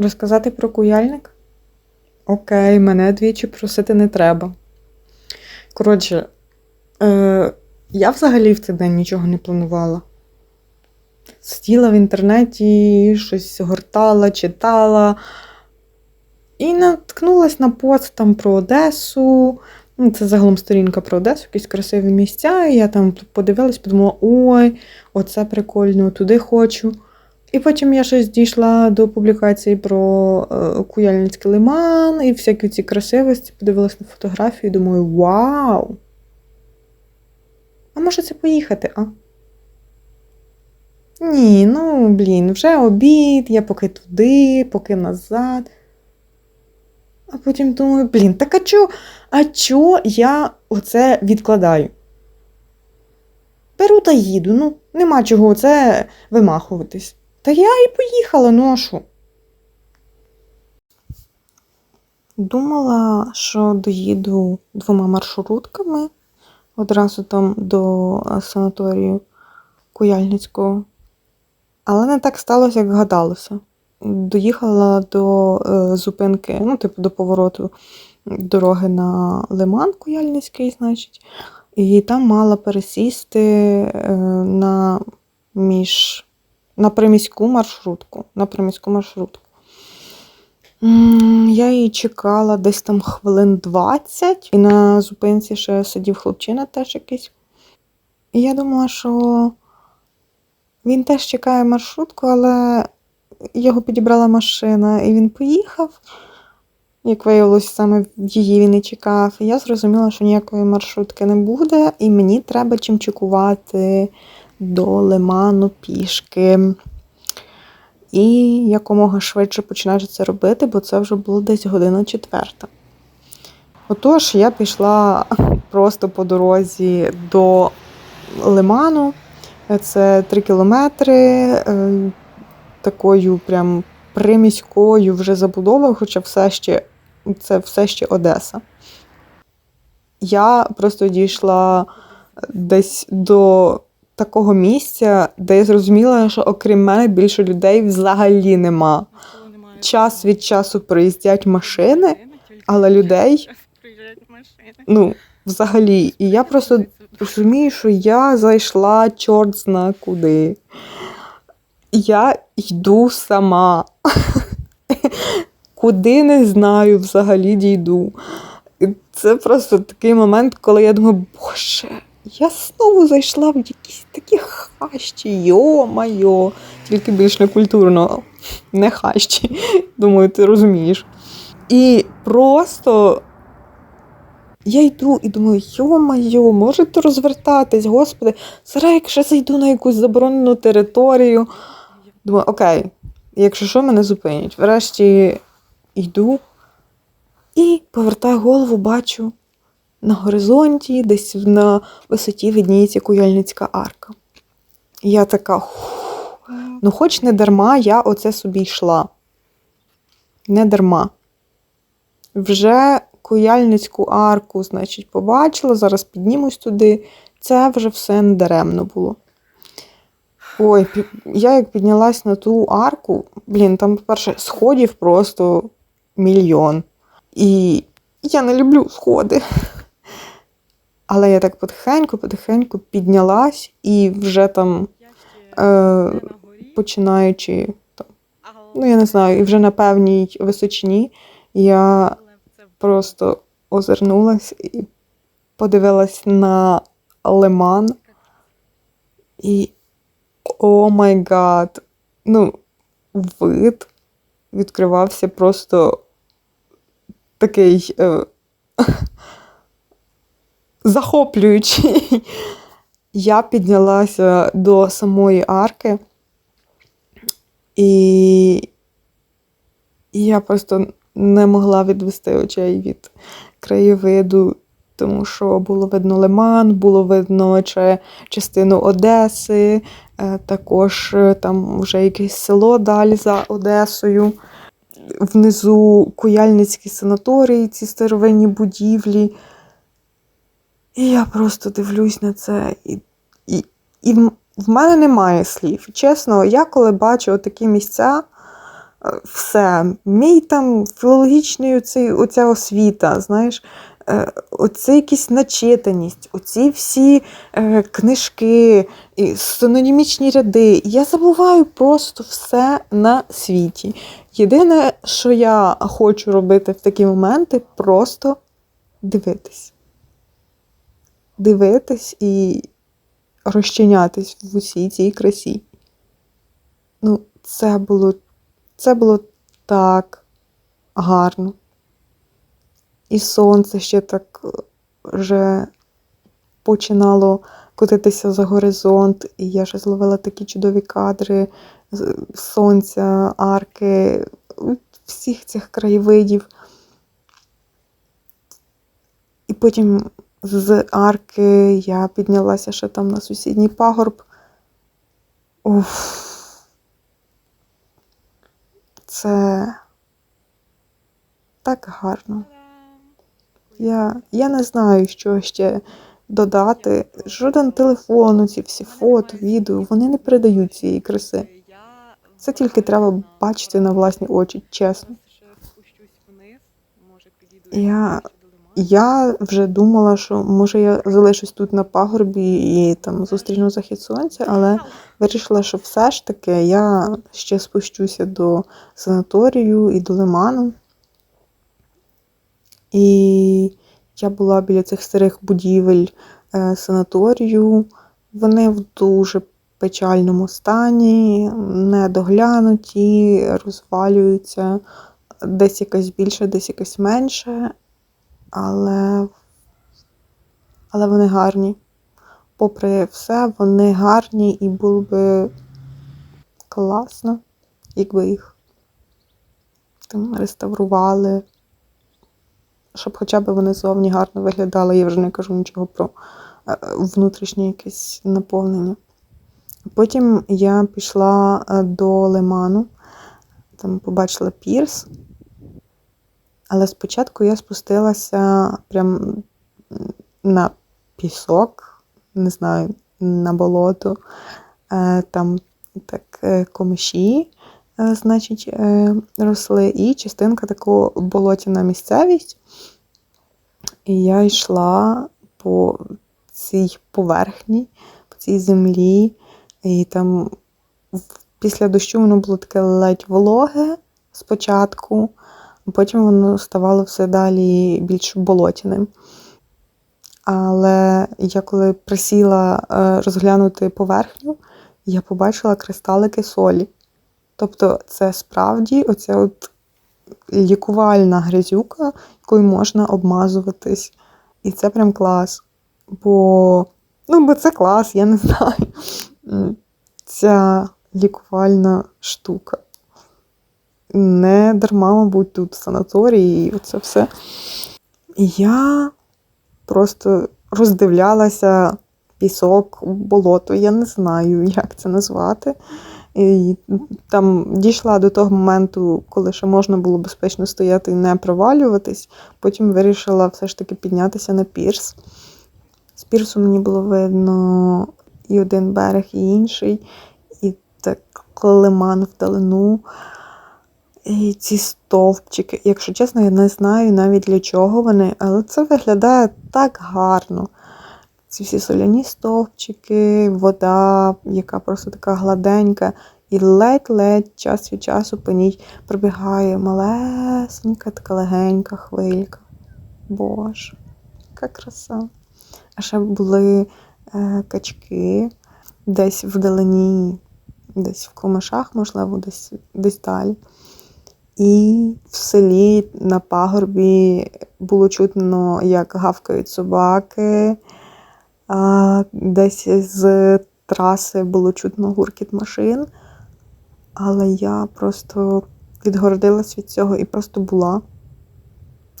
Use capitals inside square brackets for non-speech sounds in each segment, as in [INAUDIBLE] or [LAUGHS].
Розказати про куяльник? Окей, мене двічі просити не треба. Коротше, е, я взагалі в цей день нічого не планувала. Сиділа в інтернеті, щось гортала, читала. І наткнулась на пост там про Одесу. Ну, це загалом сторінка про Одесу, якісь красиві місця. І я там подивилась, подумала, ой, оце прикольно, туди хочу. І потім я щось дійшла до публікації про е, Куяльницький лиман і всякі ці красивості, подивилась на фотографію і думаю, вау! А може це поїхати, а? Ні, ну блін, вже обід, я поки туди, поки назад. А потім думаю, блін, так а чо, а чо я оце відкладаю? Беру та їду, ну, нема чого оце вимахуватись. Та я і поїхала, що? Думала, що доїду двома маршрутками одразу там до санаторію Куяльницького. Але не так сталося, як гадалося. Доїхала до е, зупинки, ну, типу, до повороту дороги на Лиман Куяльницький, значить, і там мала пересісти е, на між на приміську маршрутку. На приміську маршрутку. Я її чекала десь там хвилин 20, і на зупинці ще сидів хлопчина теж якийсь. І я думала, що він теж чекає маршрутку, але його підібрала машина, і він поїхав. Як виявилось, саме її він і чекав. І я зрозуміла, що ніякої маршрутки не буде, і мені треба чим чекувати до лиману пішки. І якомога швидше починати це робити, бо це вже було десь година четверта. Отож, я пішла просто по дорозі до лиману. Це 3 кілометри е, такою прям приміською вже забудовою, хоча все ще, це все ще Одеса. Я просто дійшла десь до такого місця, де я зрозуміла, що окрім мене більше людей взагалі нема. Час від часу приїздять машини, але людей ну, взагалі. І я просто розумію, що я зайшла чорт зна куди. Я йду сама. [LAUGHS] Куди не знаю, взагалі дійду. Це просто такий момент, коли я думаю, боже, я знову зайшла в якісь такі хащі, йо-майо, тільки більш некультурно, не хащі. Думаю, ти розумієш. І просто я йду і думаю, йо-майо, можете розвертатись, господи, зараз якщо зайду на якусь заборонену територію. Думаю, окей, якщо що, мене зупинять. Врешті йду і повертаю голову, бачу на горизонті, десь на висоті видніється Куяльницька арка. І я така, ну хоч не дарма я оце собі йшла. Не дарма. Вже Куяльницьку арку, значить, побачила, зараз піднімусь туди. Це вже все не даремно було. Ой, я як піднялась на ту арку, блін, там, по-перше, сходів просто мільйон. І я не люблю сходи. Але я так потихеньку, потихеньку піднялась і вже там, е, починаючи, там, ну я не знаю, і вже на певній височині я просто озирнулась і подивилась на лиман. І о май гад. Ну, вид відкривався просто такий е, [LAUGHS] захоплюючий. [LAUGHS] Я піднялася до самої арки, і, я просто не могла відвести очей від краєвиду, тому що було видно лиман, було видно чи частину Одеси, е, також е, там вже якесь село далі за Одесою. Внизу Куяльницький санаторій, ці старовинні будівлі. І я просто дивлюсь на це, і, і, і в- мене немає слів. Чесно, я коли бачу такі місця, е, все. Мій там філологічний оцей, оця освіта, знаєш, е, оце якась начитаність, оці всі е, книжки, і синонімічні ряди. Я забуваю просто все на світі. Єдине, що я хочу робити в такі моменти, просто дивитись. Дивитись і розчинятись в усій цій красі. Ну, це було, це було так гарно. І сонце ще так е, вже починало котитися за горизонт, і я вже зловила такі чудові кадри сонця, арки, всіх цих краєвидів. І потім з арки я піднялася ще там на сусідній пагорб. Уф. Це так гарно. Я, я не знаю, що ще додати. Жоден телефон, ці всі фото, відео, вони не передають цієї краси. Це тільки треба бачити на власні очі, чесно. Я- Я вже думала, що може я залишусь тут на пагорбі і там зустріну захід сонця, але вирішила, що все ж таки я ще спущуся до санаторію і до лиману. І я була біля цих старих будівель е, санаторію. Вони в дуже печальному стані, недоглянуті, розвалюються. Десь якась більше, десь якась менше. Але, але вони гарні. Попри все, вони гарні і було би класно, якби їх там реставрували, щоб хоча б вони зовні гарно виглядали. Я вже не кажу нічого про е, внутрішнє якесь наповнення. Потім я пішла е, до лиману, там побачила пірс. Але спочатку я спустилася прям на пісок, не знаю, на болото. Е, Там так е, комиші, е, значить, росли, і частинка такого болотяна місцевість. І я йшла по цій поверхні, по цій землі, і там після дощу воно було таке ледь вологе спочатку. Потім воно ставало все далі більш болотяним. Але я коли присіла е, розглянути поверхню, я побачила кристалики солі. Тобто це справді оця от лікувальна грязюка, якою можна обмазуватись. І це прям клас. Бо, ну, бо це клас, я не [LAUGHS] знаю. Ця лікувальна штука не дарма, мабуть, тут санаторій і це все. І я просто роздивлялася пісок, болото, я не знаю, як це назвати. І там дійшла до того моменту, коли ще можна було безпечно стояти і не провалюватись. Потім вирішила все ж таки піднятися на пірс. З пірсу мені було видно і один берег, і інший, і так лиман вдалину. І ці стовпчики, якщо чесно, я не знаю навіть для чого вони, але це виглядає так гарно. Ці всі соляні стовпчики, вода, яка просто така гладенька, і ледь-ледь час від часу по ній пробігає малесенька, така легенька хвилька. Боже, яка краса. А ще були е, качки десь вдалині, десь в комишах, можливо, десь, десь далі. І в селі на пагорбі було чутно, як гавкають собаки. Десь з траси було чутно гуркіт машин. Але я просто відгородилась від цього і просто була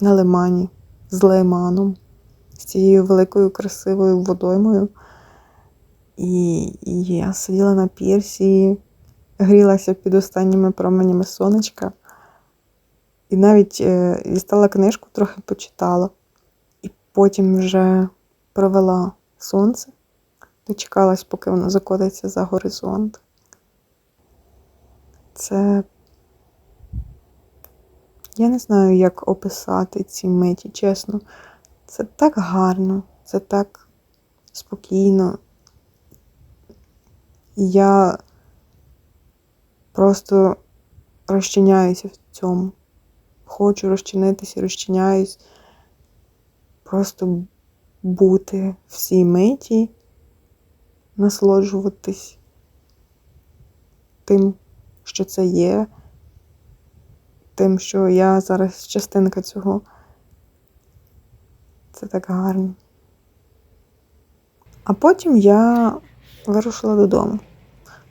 на лимані з лиманом, з цією великою красивою водоймою. І, і я сиділа на пірсі, грілася під останніми променями сонечка. І навіть е, дістала книжку, трохи почитала. І потім вже провела сонце, дочекалась, поки воно закотиться за горизонт. Це Я не знаю, як описати ці миті, чесно. Це так гарно, це так спокійно. Я просто розчиняюся в цьому. Хочу розчинитися, розчиняюсь. Просто бути в цій миті, насолоджуватись тим, що це є, тим, що я зараз частинка цього. Це так гарно. А потім я вирушила додому.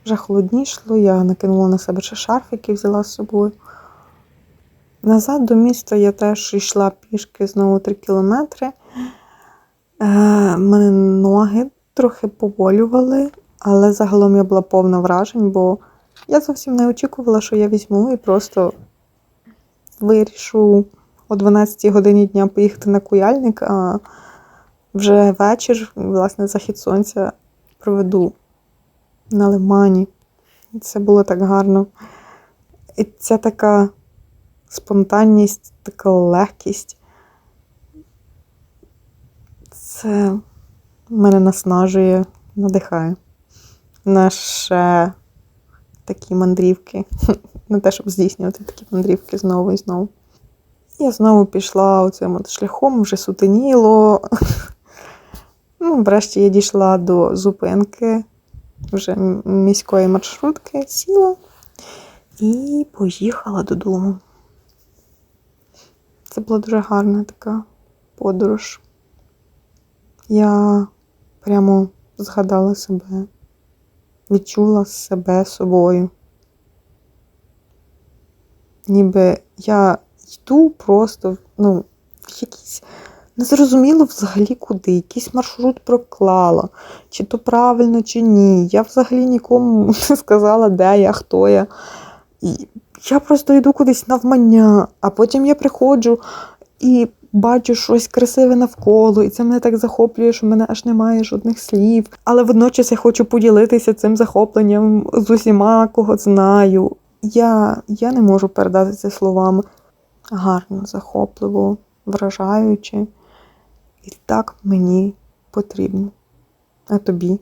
Вже холоднішало, я накинула на себе ще шарф, який взяла з собою. Назад до міста я теж йшла пішки знову 3 кілометри. Е, мене ноги трохи поволювали, але загалом я була повна вражень, бо я зовсім не очікувала, що я візьму і просто вирішу о 12 годині дня поїхати на куяльник, а вже вечір, власне, захід сонця проведу на лимані. Це було так гарно. І ця така спонтанність, така легкість. Це мене наснажує, надихає на ще такі мандрівки. [LAUGHS] На те, щоб здійснювати такі мандрівки знову і знову. Я знову пішла оцим от шляхом, вже сутеніло. [LAUGHS] Ну, врешті я дійшла до зупинки вже міської маршрутки, сіла і поїхала додому. Це була дуже гарна така подорож. Я прямо згадала себе, відчула себе собою. Ніби я йду просто, ну, в якийсь незрозуміло взагалі куди, якийсь маршрут проклала, чи то правильно, чи ні. Я взагалі нікому [LAUGHS] не сказала, де я, хто я. І я просто йду кудись навмання, а потім я приходжу і бачу щось красиве навколо, і це мене так захоплює, що в мене аж немає жодних слів. Але водночас я хочу поділитися цим захопленням з усіма, кого знаю. Я, я не можу передати це словами. Гарно, захопливо, вражаюче. І так мені потрібно. А тобі?